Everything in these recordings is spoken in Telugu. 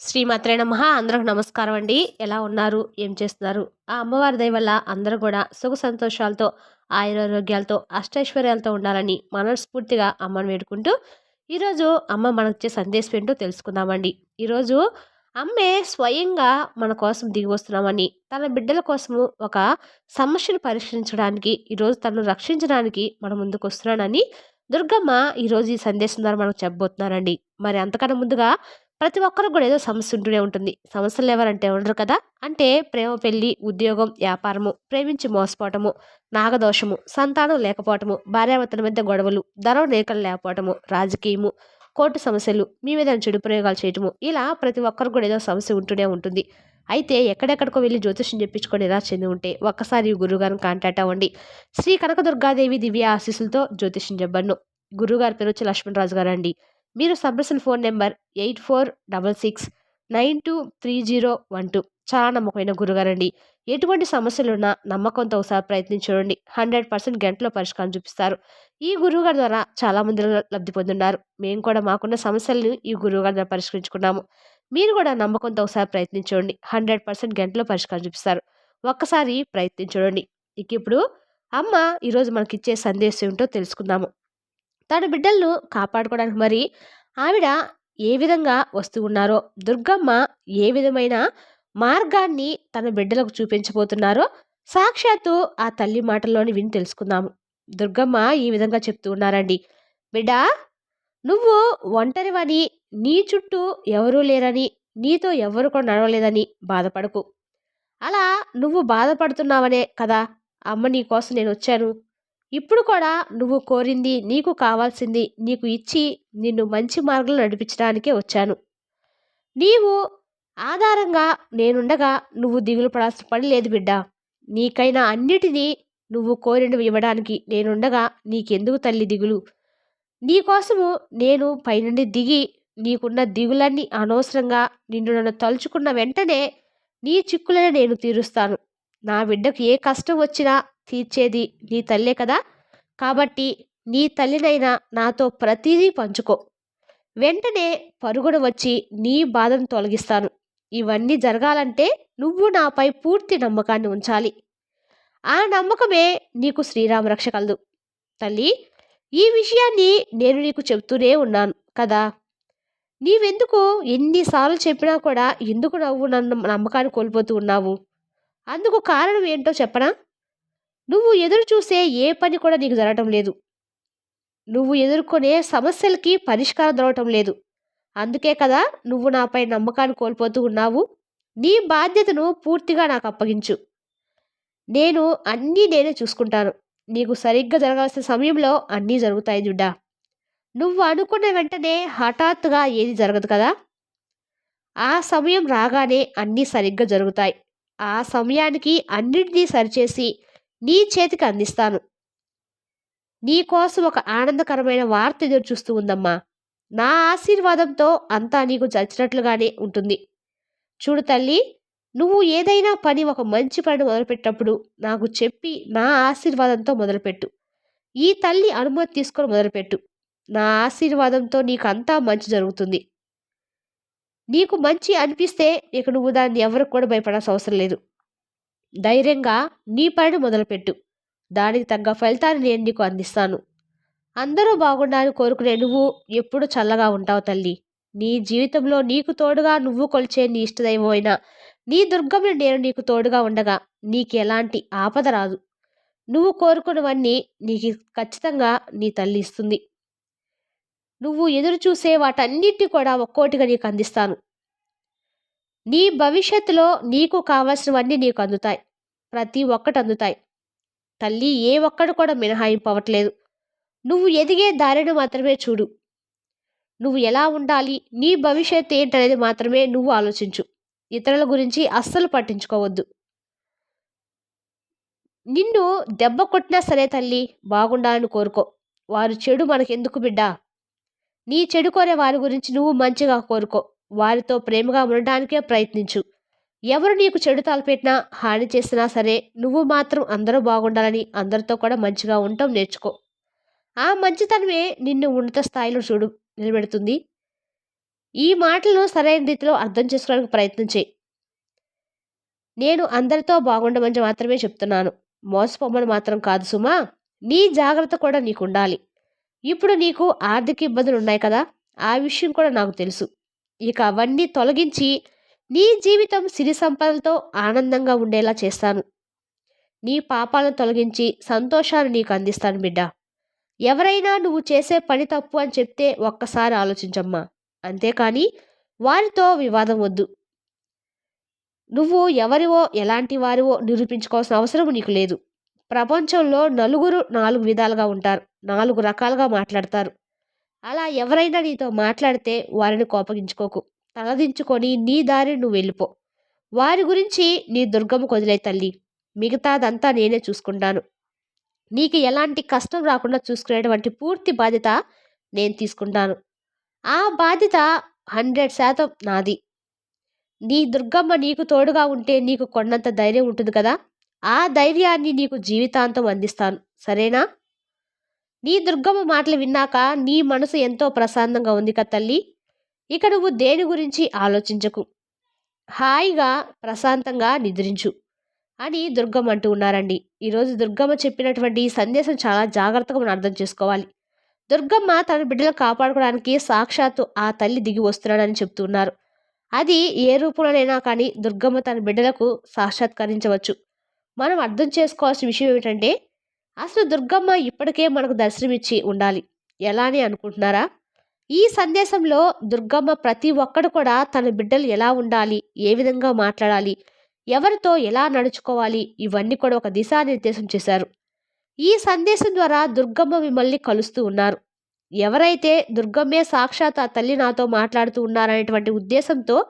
శ్రీమాత్రే నమ. అందరికి నమస్కారం అండి. ఎలా ఉన్నారు? ఏం చేస్తున్నారు? ఆ అమ్మవారి దయ వల్ల అందరూ కూడా సుఖ సంతోషాలతో ఆయురారోగ్యాలతో అష్టైశ్వర్యాలతో ఉండాలని మనస్ఫూర్తిగా అమ్మను వేడుకుంటూ ఈరోజు అమ్మ మనకిచ్చే సందేశం ఏంటో తెలుసుకుందామండి. ఈరోజు అమ్మే స్వయంగా మన కోసం దిగి వస్తున్నామని తన బిడ్డల కోసము ఒక సమస్యను పరిష్కరించడానికి ఈరోజు తనను రక్షించడానికి మన ముందుకు వస్తున్నానని దుర్గమ్మ ఈరోజు ఈ సందేశం ద్వారా మనకు చెప్పబోతున్నారండి. మరి అంతకన్నా ముందుగా ప్రతి ఒక్కరికి కూడా ఏదో సమస్య ఉంటూనే ఉంటుంది. సమస్యలు ఎవరంటే ఉండరు కదా! అంటే ప్రేమ పెళ్ళి ఉద్యోగం వ్యాపారము ప్రేమించి మోసపోవటము నాగదోషము సంతానం లేకపోవటము భార్యాభర్తల మధ్య గొడవలు ధనం నేకలు లేకపోవటము రాజకీయము కోర్టు సమస్యలు మీ మీద చెడు ప్రయోగాలు చేయటము ఇలా ప్రతి ఒక్కరికి కూడా ఏదో సమస్య ఉంటూనే ఉంటుంది. అయితే ఎక్కడెక్కడికో వెళ్ళి జ్యోతిష్యం చెప్పించుకొని ఎలా చెంది ఉంటే ఒక్కసారి గురుగారిని కాంటాక్ట్ అవ్వండి. శ్రీ కనకదుర్గాదేవి దివ్య ఆశీస్సులతో జ్యోతిష్యం చెప్పను గురుగారి పేరు వచ్చి లక్ష్మణరాజు గారు అండి మీరు submission phone number eight four double six nine two three zero one two. చాలా నమ్మకమైన గురుగారండి. ఎటువంటి సమస్యలున్నా నమ్మకంతో ఒకసారి ప్రయత్నించి చూడండి. హండ్రెడ్ పర్సెంట్ గంటలో పరిష్కారం చూపిస్తారు. ఈ గురువుగారి ద్వారా చాలామంది లబ్ధి పొందున్నారు. మేము కూడా మాకున్న సమస్యలను ఈ గురువుగారి ద్వారా పరిష్కరించుకున్నాము. మీరు కూడా నమ్మకంతో ఒకసారి ప్రయత్నించండి హండ్రెడ్ పర్సెంట్ గంటలో పరిష్కారం చూపిస్తారు. ఒక్కసారి ప్రయత్నించండి ఇక ఇప్పుడు అమ్మ ఈరోజు మనకిచ్చే సందేశం ఏంటో తెలుసుకుందాము. తన బిడ్డలను కాపాడుకోవడానికి మరి ఆవిడ ఏ విధంగా వస్తూ ఉన్నారో దుర్గమ్మ ఏ విధమైన మార్గాన్ని తన బిడ్డలకు చూపించబోతున్నారో సాక్షాత్తు ఆ తల్లి మాటల్లోని విని తెలుసుకుందాము దుర్గమ్మ ఈ విధంగా చెప్తూ ఉన్నారండి. బిడ్డ నువ్వు ఒంటరివని నీ చుట్టూ ఎవరూ లేరని నీతో ఎవరు కూడా నడవలేదని బాధపడకు. అలా నువ్వు బాధపడుతున్నావనే కదా అమ్మ నీ కోసం నేను వచ్చాను. ఇప్పుడు కూడా నువ్వు కోరింది నీకు కావాల్సింది నీకు ఇచ్చి నిన్ను మంచి మార్గంలో నడిపించడానికే వచ్చాను. నీవు ఆధారంగా నేనుండగా నువ్వు దిగులు పడాల్సిన పని లేదు బిడ్డ. నీకైనా అన్నిటినీ నువ్వు కోరినవి ఇవ్వడానికి నేనుండగా నీకెందుకు తల్లి దిగులు? నీకోసము నేను పైనుండి దిగి నీకున్న దిగులన్నీ అనవసరంగా నిన్ను నన్ను తలుచుకున్న వెంటనే నీ చిక్కులను నేను తీరుస్తాను. నా బిడ్డకు ఏ కష్టం వచ్చినా తీర్చేది నీ తల్లే కదా? కాబట్టి నీ తల్లినైనా నాతో ప్రతిదీ పంచుకో. వెంటనే పరుగున వచ్చి నీ బాధను తొలగిస్తాను. ఇవన్నీ జరగాలంటే నువ్వు నాపై పూర్తి నమ్మకాన్ని ఉంచాలి. ఆ నమ్మకమే నీకు శ్రీరామ రక్ష కలదు తల్లి ఈ విషయాన్ని నేను నీకు చెప్తూనే ఉన్నాను కదా? నీవెందుకు ఎన్నిసార్లు చెప్పినా కూడా ఎందుకు నువ్వు నన్ను నమ్మకాన్ని కోల్పోతూ ఉన్నావు? అందుకు కారణం ఏంటో చెప్పనా? నువ్వు ఎదురు చూసే ఏ పని కూడా నీకు జరగటం లేదు. నువ్వు ఎదుర్కొనే సమస్యలకి పరిష్కారం దొరకటం లేదు. అందుకే కదా నువ్వు నాపై నమ్మకాన్ని కోల్పోతూ ఉన్నావు. నీ బాధ్యతను పూర్తిగా నాకు అప్పగించు. నేను అన్నీ నేనే చూసుకుంటాను. నీకు సరిగ్గా జరగాల్సిన సమయంలో అన్నీ జరుగుతాయి జుడ్డా నువ్వు అనుకున్న వెంటనే హఠాత్తుగా ఏది జరగదు కదా? ఆ సమయం రాగానే అన్నీ సరిగ్గా జరుగుతాయి. ఆ సమయానికి అన్నింటినీ సరిచేసి నీ చేతికి అందిస్తాను. నీకోసం ఒక ఆనందకరమైన వార్త ఎదురు చూస్తూ ఉందమ్మా. నా ఆశీర్వాదంతో అంతా నీకు చచ్చినట్లుగానే ఉంటుంది. చూడు తల్లి నువ్వు ఏదైనా పని ఒక మంచి పని మొదలుపెట్టినప్పుడు నాకు చెప్పి నా ఆశీర్వాదంతో మొదలుపెట్టు. ఈ తల్లి అనుమతి తీసుకొని మొదలుపెట్టు. నా ఆశీర్వాదంతో నీకు అంతా మంచి జరుగుతుంది. నీకు మంచి అనిపిస్తే ఇక నువ్వు దాన్ని ఎవరికి కూడా భయపడాల్సిన అవసరం లేదు. ధైర్యంగా నీ పనిని మొదలుపెట్టు. దానికి తగ్గ ఫలితాన్ని నేను నీకు అందిస్తాను. అందరూ బాగుండాలని కోరుకునే నువ్వు ఎప్పుడు చల్లగా ఉంటావు తల్లి. నీ జీవితంలో నీకు తోడుగా నువ్వు కొలిచే నీ ఇష్టదైవమైన నీ దుర్గముని నేను నీకు తోడుగా ఉండగా నీకు ఎలాంటి ఆపద రాదు. నువ్వు కోరుకున్నవన్నీ నీకు ఖచ్చితంగా నీ తల్లి ఇస్తుంది. నువ్వు ఎదురు చూసే వాటన్నిటి కూడా ఒక్కోటిగా నీకు అందిస్తాను. నీ భవిష్యత్తులో నీకు కావాల్సినవన్నీ నీకు అందుతాయి. ప్రతి ఒక్కటి అందుతాయి. తల్లి ఏ ఒక్కడు కూడా మినహాయింపవట్లేదు. నువ్వు ఎదిగే దారిని మాత్రమే చూడు. నువ్వు ఎలా ఉండాలి నీ భవిష్యత్తు ఏంటనేది మాత్రమే నువ్వు ఆలోచించు. ఇతరుల గురించి అస్సలు పట్టించుకోవద్దు. నిన్ను దెబ్బ కొట్టినా సరే తల్లి బాగుండాలని కోరుకో. వారు చెడు మనకెందుకు బిడ్డా? నీ చెడు కోరే వారి గురించి నువ్వు మంచిగా కోరుకో. వారితో ప్రేమగా ఉండడానికే ప్రయత్నించు. ఎవరు నీకు చెడు తలపెట్టినా హాని చేసినా సరే నువ్వు మాత్రం అందరూ బాగుండాలని అందరితో కూడా మంచిగా ఉండటం నేర్చుకో. ఆ మంచితనమే నిన్ను ఉన్నత స్థాయిలో చూడు నిలబెడుతుంది. ఈ మాటలను సరైన రీతిలో అర్థం చేసుకోవడానికి ప్రయత్నం చేయి. నేను అందరితో బాగుండమని మాత్రమే చెప్తున్నాను. మోసపోమని మాత్రం కాదు సుమా నీ జాగ్రత్త కూడా నీకు ఉండాలి ఇప్పుడు నీకు ఆర్థిక ఇబ్బందులు ఉన్నాయి కదా ఆ విషయం కూడా నాకు తెలుసు. ఇక అవన్నీ తొలగించి నీ జీవితం సిరి సంపదలతో ఆనందంగా ఉండేలా చేస్తాను. నీ పాపాలను తొలగించి సంతోషాన్ని నీకు అందిస్తాను బిడ్డ. ఎవరైనా నువ్వు చేసే పని తప్పు అని చెప్తే ఒక్కసారి ఆలోచించమ్మా. అంతేకాని వారితో వివాదం వద్దు. నువ్వు ఎవరివో ఎలాంటి వారివో నిరూపించుకోవాల్సిన అవసరం నీకు లేదు. ప్రపంచంలో నలుగురు నాలుగు విధాలుగా ఉంటారు. నాలుగు రకాలుగా మాట్లాడతారు. అలా ఎవరైనా నీతో మాట్లాడితే వారిని కోపగించుకోకు. తలదించుకొని నీ దారి నువ్వు వెళ్ళిపో. వారి గురించి నీ దుర్గమ్మ కొదిలే తల్లి. మిగతాదంతా నేనే చూసుకుంటాను. నీకు ఎలాంటి కష్టం రాకుండా చూసుకునేటువంటి పూర్తి బాధ్యత నేను తీసుకుంటాను. ఆ బాధ్యత హండ్రెడ్ శాతం నాది. నీ దుర్గమ్మ నీకు తోడుగా ఉంటే నీకు కొండంత ధైర్యం ఉంటుంది కదా? ఆ ధైర్యాన్ని నీకు జీవితాంతం అందిస్తాను. సరేనా? నీ దుర్గమ్మ మాటలు విన్నాక నీ మనసు ఎంతో ప్రశాంతంగా ఉంది కదా తల్లి. ఇక నువ్వు దేని గురించి ఆలోచించకు. హాయిగా ప్రశాంతంగా నిద్రించు అని దుర్గమ్మ అంటూ ఉన్నారండి. ఈరోజు దుర్గమ్మ చెప్పినటువంటి ఈ సందేశం చాలా జాగ్రత్తగా మనం అర్థం చేసుకోవాలి. దుర్గమ్మ తన బిడ్డలు కాపాడుకోవడానికి సాక్షాత్తు ఆ తల్లి దిగి వస్తున్నాడని చెప్తున్నారు అది ఏ రూపంలోనైనా కానీ దుర్గమ్మ తన బిడ్డలకు సాక్షాత్కరించవచ్చు. మనం అర్థం చేసుకోవాల్సిన విషయం ఏమిటంటే అసలు దుర్గమ్మ ఇప్పటికే మనకు దర్శనమిచ్చి ఉండాలి. ఎలా అని అనుకుంటున్నారా? ఈ సందేశంలో దుర్గమ్మ ప్రతి ఒక్కడు కూడా తన బిడ్డలు ఎలా ఉండాలి? ఏ విధంగా మాట్లాడాలి? ఎవరితో ఎలా నడుచుకోవాలి? ఇవన్నీ కూడా ఒక దిశానిర్దేశం చేశారు. ఈ సందేశం ద్వారా దుర్గమ్మ మిమ్మల్ని కలుస్తూ ఉన్నారు. ఎవరైతే దుర్గమ్మే సాక్షాత్ ఆ తల్లి నాతో మాట్లాడుతూ ఉన్నారనేటువంటి ఉద్దేశంతో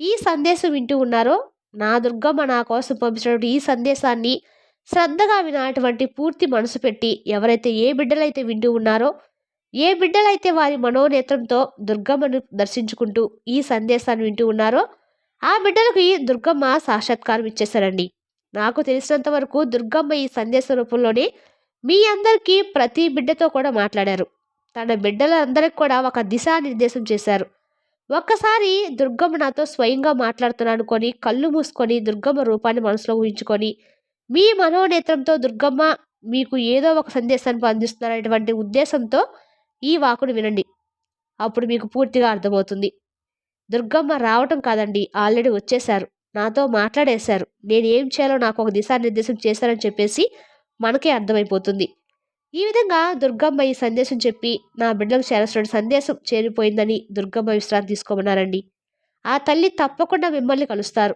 ఈ సందేశం వింటూ ఉన్నారో నా దుర్గమ్మ నా కోసం పంపించినటువంటి ఈ సందేశాన్ని శ్రద్ధగా వినటువంటి పూర్తి మనసు పెట్టి ఎవరైతే ఏ బిడ్డలైతే వింటూ ఉన్నారో ఏ బిడ్డలైతే వారి మనోనేత్రంతో దుర్గమ్మను దర్శించుకుంటూ ఈ సందేశాన్ని వింటూ ఉన్నారో ఆ బిడ్డలకు ఈ దుర్గమ్మ సాక్షాత్కారం ఇచ్చేశారండి. నాకు తెలిసినంత వరకు దుర్గమ్మ ఈ సందేశ రూపంలోనే మీ అందరికీ ప్రతి బిడ్డతో కూడా మాట్లాడారు. తన బిడ్డలందరికి కూడా ఒక దిశానిర్దేశం చేశారు. ఒక్కసారి దుర్గమ్మ నాతో స్వయంగా మాట్లాడుతున్నాను అనుకొని కళ్ళు మూసుకొని దుర్గమ్మ రూపాన్ని మనసులో ఊహించుకొని మీ మనోనేత్రంతో దుర్గమ్మ మీకు ఏదో ఒక సందేశాన్ని అందిస్తున్నారనేటువంటి ఉద్దేశంతో ఈ వాకును వినండి. అప్పుడు మీకు పూర్తిగా అర్థమవుతుంది. దుర్గమ్మ రావటం కాదండి ఆల్రెడీ వచ్చేశారు. నాతో మాట్లాడేశారు. నేను ఏం చేయాలో నాకు ఒక దిశానిర్దేశం చేశారని చెప్పేసి మనకే అర్థమైపోతుంది. ఈ విధంగా దుర్గమ్మ ఈ సందేశం చెప్పి నా బిడ్డలకు చేరాల్సిన సందేశం చేరిపోయిందని దుర్గమ్మ విశ్రాంతి తీసుకోమన్నారండి. ఆ తల్లి తప్పకుండా మిమ్మల్ని కలుస్తారు.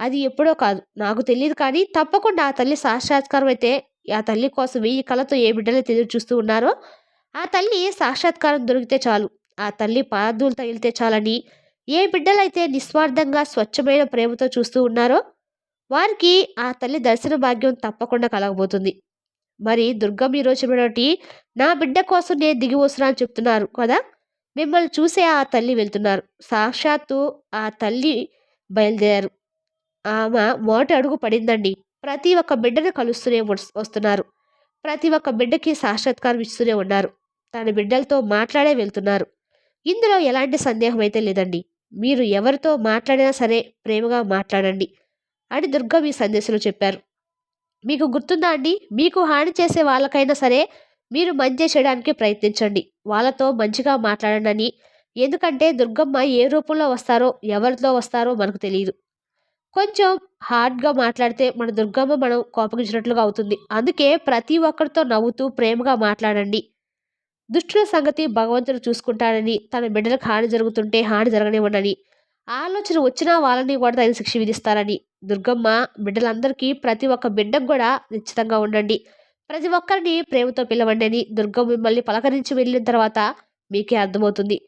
అది ఎప్పుడో కాదు. నాకు తెలియదు కానీ తప్పకుండా ఆ తల్లి సాక్షాత్కారం అయితే ఆ తల్లి కోసం వెయ్యి కళతో ఏ బిడ్డలైతే ఎదురు చూస్తూ ఉన్నారో ఆ తల్లి సాక్షాత్కారం దొరికితే చాలు. ఆ తల్లి పాదులు తగిలితే చాలని ఏ బిడ్డలైతే నిస్వార్థంగా స్వచ్ఛమైన ప్రేమతో చూస్తూ ఉన్నారో వారికి ఆ తల్లి దర్శన భాగ్యం తప్పకుండా కలగబోతుంది. మరి దుర్గం ఈరోజు చెప్పినటువంటి నా బిడ్డ కోసం నేను దిగి వస్తున్నా అని చెప్తున్నారు కదా మిమ్మల్ని చూసే ఆ తల్లి వెళ్తున్నారు. సాక్షాత్తు ఆ తల్లి బయలుదేరారు. ఆమె మోట అడుగు పడిందండి. ప్రతి ఒక్క బిడ్డను కలుస్తూనే వస్తున్నారు. ప్రతి ఒక్క బిడ్డకి సాక్షాత్కారం ఇస్తూనే ఉన్నారు. తన బిడ్డలతో మాట్లాడే వెళ్తున్నారు. ఇందులో ఎలాంటి సందేహం అయితే లేదండి. మీరు ఎవరితో మాట్లాడినా సరే ప్రేమగా మాట్లాడండి. అని దుర్గ మీ సందేశంలో చెప్పారు. మీకు గుర్తుందా అండి? మీకు హాని చేసే వాళ్ళకైనా సరే మీరు మంచి చేయడానికి ప్రయత్నించండి. వాళ్ళతో మంచిగా మాట్లాడండి అని. ఎందుకంటే దుర్గమ్మ ఏ రూపంలో వస్తారో ఎవరితో వస్తారో మనకు తెలియదు కొంచెం హార్డ్గా మాట్లాడితే మన దుర్గమ్మ మనం కోపగించినట్లుగా అవుతుంది. అందుకే ప్రతి ఒక్కరితో నవ్వుతూ ప్రేమగా మాట్లాడండి. దుష్టుల సంగతి భగవంతుడు చూసుకుంటాడని తన బిడ్డలకు హాని జరుగుతుంటే హాని జరగనివ్వడని ఆలోచన వచ్చినా వాళ్ళని కూడా తగిన శిక్ష విధిస్తారని. దుర్గమ్మ బిడ్డలందరికీ ప్రతి ఒక్క బిడ్డకు కూడా నిశ్చితంగా ఉండండి. ప్రతి ఒక్కరిని ప్రేమతో పిలవండి అని దుర్గమ్మ మిమ్మల్ని పలకరించి వెళ్ళిన తర్వాత మీకే అర్థమవుతుంది.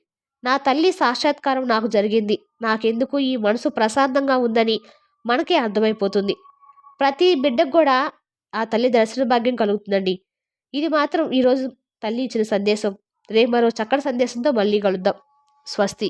నా తల్లి సాక్షాత్కారం నాకు జరిగింది. నాకెందుకు ఈ మనసు ప్రశాంతంగా ఉందని మనకే అర్థమైపోతుంది. ప్రతి బిడ్డకు కూడా ఆ తల్లి దర్శన భాగ్యం కలుగుతుందండి. ఇది మాత్రం ఈరోజు తల్లి ఇచ్చిన సందేశం. రేపు మరో చక్కటి సందేశంతో మళ్ళీ కలుద్దాం. స్వస్తి.